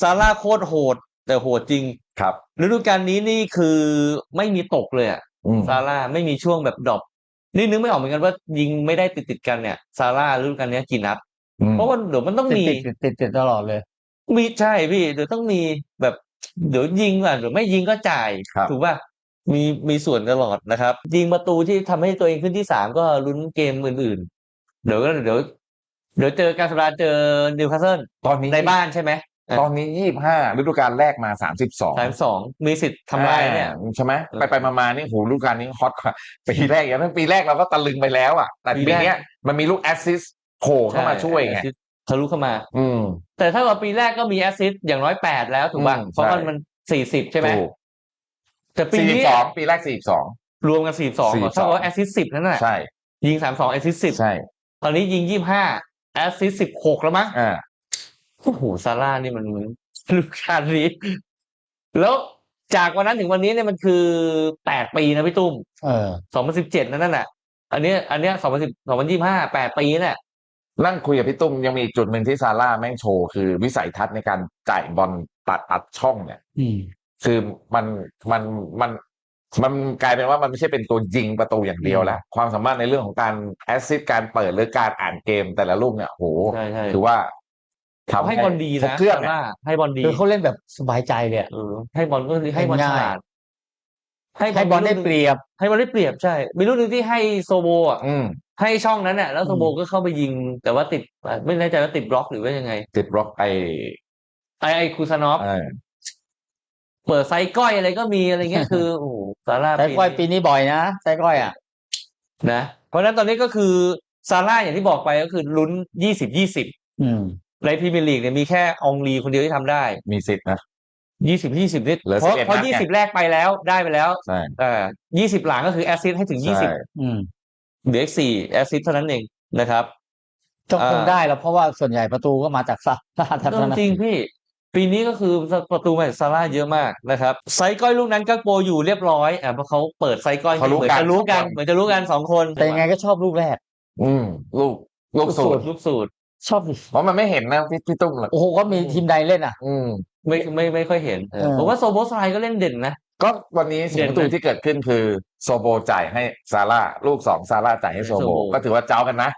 ซาร่าโคตรโหด แต่โหดจริงครับฤดูกาลนี้นี่คือไม่มีตกเลยอะอืมซาร่าไม่มีช่วงแบบดรอปนี่นึกไม่ออกเหมือนกันว่ายิงไม่ได้ติดติดๆกันเนี่ยซาร่าฤดูกาลนี้กี่นัดอืมเพราะว่าเดี๋ยวมันต้องติดมีติดติดติดติดตลอดเลย มีใช่พี่เดี๋ยวต้องมีแบบเดี๋ยวยิงอะเดี๋ยวไม่ยิงก็จ่ายครับถูกป่ะมีมีส่วนตลอดนะครับ ยิงประตูที่ทำให้ตัวเองขึ้นที่สามก็ลุ้นเกมอื่นๆ เดี๋ยวก็เดี๋ยวเดี๋ยวเจอการสปาเจอนิวคาสเซิลตอนนี้ในบ้านใช่ไหม ตอนนี้ยี่ห้าฤดูกาลแรกมาสามสิบสองสามสองมีสิทธิ์ทำลายเนี่ยใช่ไหมไปไปมามานี่โหฤดูกาลนี้ฮอตกว่าปีแรกอย่างนั้นปีแรกเราก็ตะลึงไปแล้วอะ แต่ปีปีแรกเนี้ยมันมีลูกแอสซิสโผล่เข้ามาช่วยไงแอสซิสต์ทะลุเข้ามา อืม แต่ถ้าว่าปีแรกก็มีแอสซิสต์อย่างน้อยแปดแล้วถูกป่ะอืมเพราะมันใช่มันสี่สิบใช่ไหมถูกแต่ปีสี่สินี้บสองปีแรกสี่สิบสองรวมกันสี่สอง42ถ้าว่าแอสซิสต์สิบนั่นแหละใช่ยิงสามสองแอสซิสต์สิบใช่ ตอนนี้ยิงยี่ห้าแอสซิสสิบหกแล้วมั้งอ่า โอ้โหซาร่านี่มันลูกชาตินี้แล้วจากวันนั้นถึงวันนี้เนี่ยมันคือแปดปีนะพี่ตุ้มเออสองพันสิบเจ็ดนั่นน่ะ อันเนี้ยอันเนี้ยสองพันสิบสองพันยี่ห้าแปดปีเนี่ยนั่งคุยกับพี่ตุ้มยังมีอีกจุดหนึ่งที่ซาร่าแม่งโชว์คือวิสัยทัศน์ในการจ่ายบอลตัดตัดช่องเนี่ยอืมคือมันมันมันมันกลายเป็นว่ามันไม่ใช่เป็นตัวยิงประตูอย่างเดียวแล้ว ความสามารถในเรื่องของการแอสซิสการเปิดหรือการอ่านเกมแต่ละลูกเนี่ยโหใช่ใช่ถือว่า ทำให้บอลดีครบนะเครื่องซาเนี่ยร่าให้บอลดีคือเขาเล่นแบบสบายใจเลยอะเออให้บอลก็คือให้บอลฉง่ายลาดให้บอลได้เปรียบ ให้บอลได้เปรียบใช่ มีลูกหนึ่งที่ให้โซโบอะอืมให้ช่องนั้นน่ะแล้วโซโบอืมก็เข้าไปยิง แต่ว่าติด ไม่แน่ใจว่าติดบล็อกหรือว่ายังไง ติดบล็อกไอไอไอคูซานอฟเออเปิดไซส์ก้อยอะไรก็มีอะไรเงี้ยคือโอ้โหซาร่าไส้ก้อยปีนี้นี้บ่อยนะไส้ก้อยอะนะเพราะฉะนั้นตอนนี้ก็คือซาร่าอย่างที่บอกไปก็คือลุ้นยี่สิบยี่สิบอืม ในพรีเมียร์ลีกเนี่ยมีแค่อองลีคนเดียวที่ทำได้มีสิทธิ์นะ ยี่สิบยี่สิบนิดเหลือเพราะ11เพราะนัดไงยี่สิบแรกไปแล้วได้ไปแล้วใช่เอ่อยี่สิบหลังก็คือแอสซิสให้ถึงยี่สิบใช่อืมเหลืออีกสี่แอสซิสเท่านั้นเองนะครับ ก็คงอ่า ได้แล้วเพราะว่าส่วนใหญ่ประตูก็มาจากซาร่าทั้งก็นั้นนะจริงพี่ ปีนี้ก็คือประตูใหม่ซาร่าเยอะมากนะครับไซส์ก้อยลูกนั้นก็โปรอยู่เรียบร้อยอะเพราะเขาเปิดไซส์ก้อยเขารู้เหมือนกัน จะรู้กันสองคนเหมือนจะรู้กันสองคนแต่ยังไงก็ชอบลูกแรก อืม ลูก ลูกสูตร ลูกสูตร ชอบดิเพราะมันไม่เห็นนะพี่พี่ตุ้มหรอกโอ้โหก็มีทีมใดเล่นอะ อืม ไม่ไม่ไม่ค่อยเห็นเออเออ ผมว่าโซโบสไลก็เล่นเด่นนะ ก็วันนี้สิ่งเด่นประตูนะที่เกิดขึ้นคือ โซโบจ่ายให้ซาร่าลูกสองซาร่าจ่ายให้โซโซโบโบ ก็ถือว่าเจ้ากันนะ